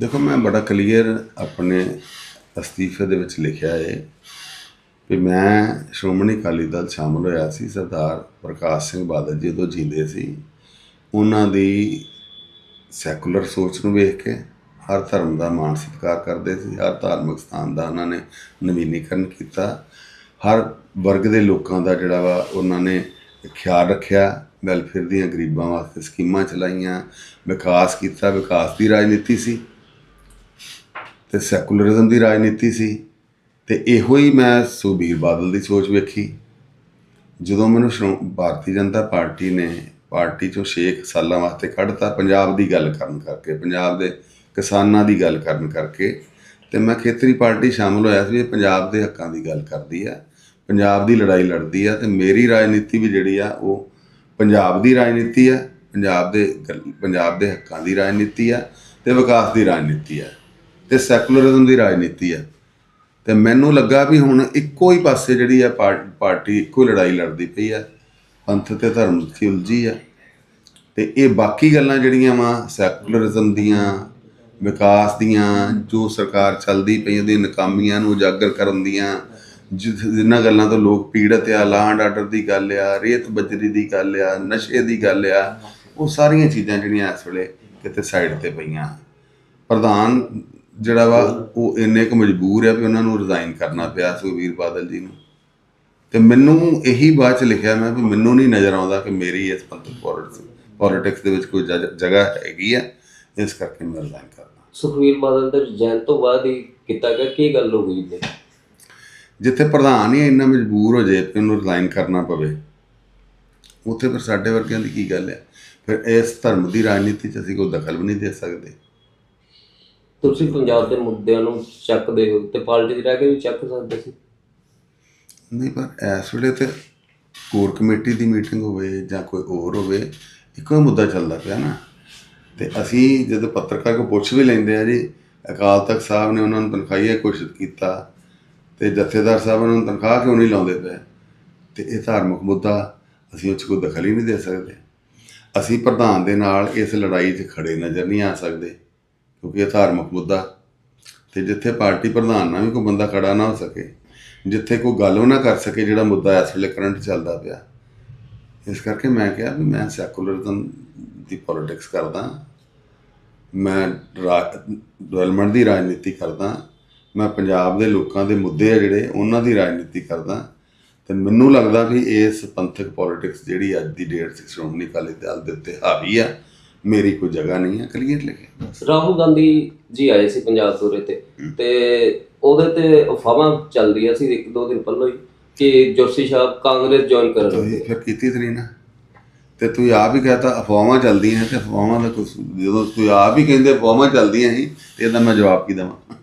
ਦੇਖੋ, ਮੈਂ ਬੜਾ ਕਲੀਅਰ ਆਪਣੇ ਅਸਤੀਫੇ ਦੇ ਵਿੱਚ ਲਿਖਿਆ ਹੈ ਵੀ ਮੈਂ ਸ਼੍ਰੋਮਣੀ ਅਕਾਲੀ ਦਲ ਸ਼ਾਮਲ ਹੋਇਆ ਸੀ, ਸਰਦਾਰ ਪ੍ਰਕਾਸ਼ ਸਿੰਘ ਬਾਦਲ ਜੀ ਉਦੋਂ ਜੀਂਦੇ ਸੀ। ਉਹਨਾਂ ਦੀ ਸੈਕੂਲਰ ਸੋਚ ਨੂੰ ਵੇਖ ਕੇ ਹਰ ਧਰਮ ਦਾ ਮਾਣ ਸਤਿਕਾਰ ਕਰਦੇ ਸੀ, ਹਰ ਧਾਰਮਿਕ ਸਥਾਨ ਦਾ ਉਹਨਾਂ ਨੇ ਨਵੀਨੀਕਰਨ ਕੀਤਾ। ਹਰ ਵਰਗ ਦੇ ਲੋਕਾਂ ਦਾ ਜਿਹੜਾ ਵਾ, ਉਹਨਾਂ ਨੇ ਖਿਆਲ ਰੱਖਿਆ ਵੈਲਫੇਅਰ ਦੀਆਂ ਗਰੀਬਾਂ ਵਾਸਤੇ ਸਕੀਮਾਂ ਚਲਾਈਆਂ, ਵਿਕਾਸ ਕੀਤਾ। ਵਿਕਾਸ ਦੀ ਰਾਜਨੀਤੀ ਸੀ। ਤੇ ਸੈਕੂਲਰਿਜ਼ਮ ਦੀ ਰਾਜਨੀਤੀ ਸੀ ਤੇ ਇਹੋ ਹੀ ਮੈਂ ਸੁਖਬੀਰ ਬਾਦਲ ਦੀ ਸੋਚ ਵੇਖੀ। ਜਦੋਂ ਮੈਨੂੰ ਸ਼੍ਰੋ- ਭਾਰਤੀ ਜਨਤਾ ਪਾਰਟੀ ਨੇ ਪਾਰਟੀ ਚੋਂ 6 ਸਾਲਾਂ ਵਾਸਤੇ ਕੱਢਤਾ, ਪੰਜਾਬ ਦੀ ਗੱਲ ਕਰਨ ਕਰਕੇ, ਪੰਜਾਬ ਦੇ ਕਿਸਾਨਾਂ ਦੀ ਗੱਲ ਕਰਨ ਕਰਕੇ, ਤੇ ਮੈਂ ਖੇਤਰੀ ਪਾਰਟੀ ਸ਼ਾਮਲ ਹੋਇਆ ਸੀ, ਇਹ ਪੰਜਾਬ ਦੇ ਹੱਕਾਂ ਦੀ ਗੱਲ ਕਰਦੀ ਆ, ਪੰਜਾਬ ਦੀ ਲੜਾਈ ਲੜਦੀ ਆ, ਤੇ ਮੇਰੀ ਰਾਜਨੀਤੀ ਵੀ ਜਿਹੜੀ ਆ, ਉਹ ਪੰਜਾਬ ਦੀ ਰਾਜਨੀਤੀ ਆ, ਪੰਜਾਬ ਦੇ ਗੱਲ- ਪੰਜਾਬ ਦੇ ਹੱਕਾਂ ਦੀ ਰਾਜਨੀਤੀ ਆ, ਤੇ ਵਿਕਾਸ ਦੀ ਰਾਜਨੀਤੀ ਆ। ਤੇ ਸੈਕੂਲਰਿਜ਼ਮ ਦੀ ਰਾਜਨੀਤੀ ਆ ਤੇ ਮੈਨੂੰ ਲੱਗਾ ਵੀ ਹੁਣ ਇੱਕੋ ਹੀ ਪਾਸੇ ਜਿਹੜੀ ਆ ਪਾਰ- ਪਾਰਟੀ ਇੱਕੋ ਹੀ ਲੜਾਈ ਲੜਦੀ ਪਈ ਆ ਪੰਥ ਤੇ ਧਰਮ ਦੀ ਉਲਝੀ ਆ ਤੇ ਇਹ ਬਾਕੀ ਗੱਲਾਂ ਜਿਹੜੀਆਂ ਵਾ ਸੈਕੂਲਰਿਜ਼ਮ ਦੀਆਂ, ਵਿਕਾਸ ਦੀਆਂ, ਜੋ ਸਰਕਾਰ ਚੱਲਦੀ ਪਈ ਉਹਦੀ ਨਕਾਮੀਆਂ ਨੂੰ ਉਜਾਗਰ ਕਰਨ ਦੀਆਂ ਜਿ- ਜਿਨ੍ਹਾਂ ਗੱਲਾਂ ਤੋਂ ਲੋਕ ਪੀੜਤ ਆ ਲਾਂਡ ਆਰਡਰ ਦੀ ਗੱਲ ਆ, ਰੇਤ ਬਜਰੀ ਦੀ ਗੱਲ ਆ, ਨਸ਼ੇ ਦੀ ਗੱਲ ਆ, ਉਹ ਸਾਰੀਆਂ ਚੀਜ਼ਾਂ ਜਿਹੜੀਆਂ ਇਸ ਵੇਲੇ ਕਿਤੇ ਸਾਈਡ ਤੇ ਪਈਆਂ। ਪ੍ਰਧਾਨ ਜਿਹੜਾ ਵਾ ਉਹ ਇੰਨੇ ਕੁ ਮਜਬੂਰ ਆ ਵੀ ਉਹਨਾਂ ਨੂੰ ਰਿਜ਼ਾਈਨ ਕਰਨਾ ਪਿਆ ਸੁਖਬੀਰ ਬਾਦਲ ਜੀ ਨੂੰ। ਤੇ ਮੈਨੂੰ ਇਹੀ ਬਾਅਦ ਚ ਲਿਖਿਆ ਮੈਂ ਵੀ ਮੈਨੂੰ ਨਹੀਂ ਨਜ਼ਰ ਆਉਂਦਾ ਕਿ ਮੇਰੀ ਇਸ ਪੰਥਕ ਪੋਲਿਟਿਕਸ ਦੇ ਵਿੱਚ ਕੋਈ ਜਗ- ਜਗ੍ਹਾ ਹੈਗੀ ਆ ਇਸ ਕਰਕੇ ਮੈਂ ਰਿਜ਼ਾਈਨ ਕਰਨਾ ਸੁਖਵੀਰ ਬਾਦਲ ਦੇ ਰਿਜ਼ਾਈਨ ਤੋਂ ਬਾਅਦ ਹੀ ਕੀਤਾ ਗਿਆ ਕੀ ਗੱਲ ਹੋ ਗਈ ਨੇ ਜਿੱਥੇ ਪ੍ਰਧਾਨ ਹੀ ਇੰਨਾ ਮਜਬੂਰ ਹੋ ਜਾਏ ਕਿ ਉਹਨੂੰ ਰਿਜ਼ਾਈਨ ਕਰਨਾ ਪਵੇ ਉੱਥੇ ਫਿਰ ਸਾਡੇ ਵਰਗਿਆਂ ਦੀ ਕੀ ਗੱਲ ਹੈ ਫਿਰ ਇਸ ਧਰਮ ਦੀ ਰਾਜਨੀਤੀ 'ਚ ਅਸੀਂ ਕੋਈ ਦਖਲ ਵੀ ਨਹੀਂ ਦੇ ਸਕਦੇ। ਤੁਸੀਂ ਪੰਜਾਬ ਦੇ ਮੁੱਦਿਆਂ ਨੂੰ ਚੱਕਦੇ ਹੋ ਤੇ ਪਾਰਟੀ 'ਚ ਰਹਿ ਕੇ ਵੀ ਚੱਕ ਸਕਦੇ ਸੀ? ਨਹੀਂ, ਪਰ ਇਸ ਵੇਲੇ ਤੇ ਕੋਰ ਕਮੇਟੀ ਦੀ ਮੀਟਿੰਗ ਹੋਵੇ ਜਾਂ ਕੋਈ ਹੋਰ ਹੋਵੇ, ਇੱਕੋ ਹੀ ਮੁੱਦਾ ਚੱਲਦਾ ਪਿਆ ਨਾ। ਤੇ ਅਸੀਂ ਜਦੋਂ ਪੱਤਰਕਾਰ ਕੋ ਪੁੱਛ ਵੀ ਲੈਂਦੇ ਆ ਜੀ, ਅਕਾਲ ਤਖਤ ਸਾਹਿਬ ਨੇ ਉਹਨਾਂ ਨੂੰ ਤਨਖਾਹੀਆ ਘੋਸ਼ਿਤ ਕੀਤਾ ਤੇ ਜਥੇਦਾਰ ਸਾਹਿਬ ਉਹਨਾਂ ਨੂੰ ਤਨਖਾਹ ਕਿਉਂ ਨਹੀਂ ਲਾਉਂਦੇ ਪਏ? ਤੇ ਇਹ ਧਾਰਮਿਕ ਮੁੱਦਾ ਅਸੀਂ ਉਹ 'ਚ ਕੋਈ ਦਖਲ ਹੀ ਨਹੀਂ ਦੇ ਸਕਦੇ। ਅਸੀਂ ਪ੍ਰਧਾਨ ਦੇ ਨਾਲ ਇਸ ਲੜਾਈ 'ਚ ਖੜੇ ਨਜ਼ਰ ਨਹੀਂ ਆ ਸਕਦੇ। ਕਿਉਂਕਿ ਇਹ ਧਾਰਮਿਕ ਮੁੱਦਾ ਤੇ ਜਿੱਥੇ ਪਾਰਟੀ ਪ੍ਰਧਾਨ ਨਾਲ ਵੀ ਕੋਈ ਬੰਦਾ ਖੜਾ ਨਾ ਹੋ ਸਕੇ, ਜਿੱਥੇ ਕੋਈ ਗੱਲ ਉਹ ਨਾ ਕਰ ਸਕੇ ਜਿਹੜਾ ਮੁੱਦਾ ਇਸ ਵੇਲੇ ਕਰੰਟ ਚੱਲਦਾ ਪਿਆ। ਇਸ ਕਰਕੇ ਮੈਂ ਕਿਹਾ ਵੀ ਮੈਂ ਸੈਕੂਲਰਿਜ਼ਮ ਦੀ ਪੋਲਿਟਿਕਸ ਕਰਦਾ, ਮੈਂ ਡਿਵੈਲਪਮੈਂਟ ਦੀ ਰਾਜਨੀਤੀ ਕਰਦਾ, ਮੈਂ ਪੰਜਾਬ ਦੇ ਲੋਕਾਂ ਦੇ ਮੁੱਦੇ ਆ ਜਿਹੜੇ, ਉਹਨਾਂ ਦੀ ਰਾਜਨੀਤੀ ਕਰਦਾ, ਤੇ ਮੈਨੂੰ ਲੱਗਦਾ ਵੀ ਇਸ ਪੰਥਕ ਪੋਲਿਟਿਕਸ ਜਿਹੜੀ ਅੱਜ ਦੀ ਡੇਟ 'ਚ ਸ਼੍ਰੋਮਣੀ ਅਕਾਲੀ ਦਲ ਦੇ ਉੱਤੇ ਹਾਵੀ ਆ ਮੇਰੀ ਕੋਈ ਜਗ੍ਹਾ ਨਹੀਂ ਹੈ ਕਲੀਅਰ ਲਿਖਿਆ ਰਾਹੁਲ ਗਾਂਧੀ ਜੀ ਆਏ ਸੀ ਪੰਜਾਬ ਦੌਰੇ ਤੇ ਤੇ ਉਹਦੇ ਤੇ ਅਫਵਾਹਾਂ ਚੱਲ ਰਹੀਆਂ ਸੀ ਇੱਕ ਦੋ ਦਿਨ ਪਹਿਲਾਂ ਹੀ ਕਿ ਜੋਸ਼ੀ ਸਾਹਿਬ ਕਾਂਗਰਸ ਜੁਆਇਨ ਤੁਸੀਂ ਲੱਗੇ। ਫਿਰ ਕੀਤੀ ਤੇ ਨਹੀਂ ਨਾ। ਤੇ ਤੂੰ ਆਪ ਹੀ ਕਹਤਾ ਅਫਵਾਹਾਂ ਚੱਲਦੀਆਂ ਤੇ ਅਫਵਾਹਾਂ ਦਾ ਕੁਛ ਜਦੋਂ ਤੂੰ ਆਪ ਹੀ ਕਹਿੰਦੇ ਅਫਵਾਹਾਂ ਚੱਲਦੀਆਂ ਸੀ ਤੇ ਇਹਦਾ ਮੈਂ ਜਵਾਬ ਕੀ ਦੇਵਾਂ?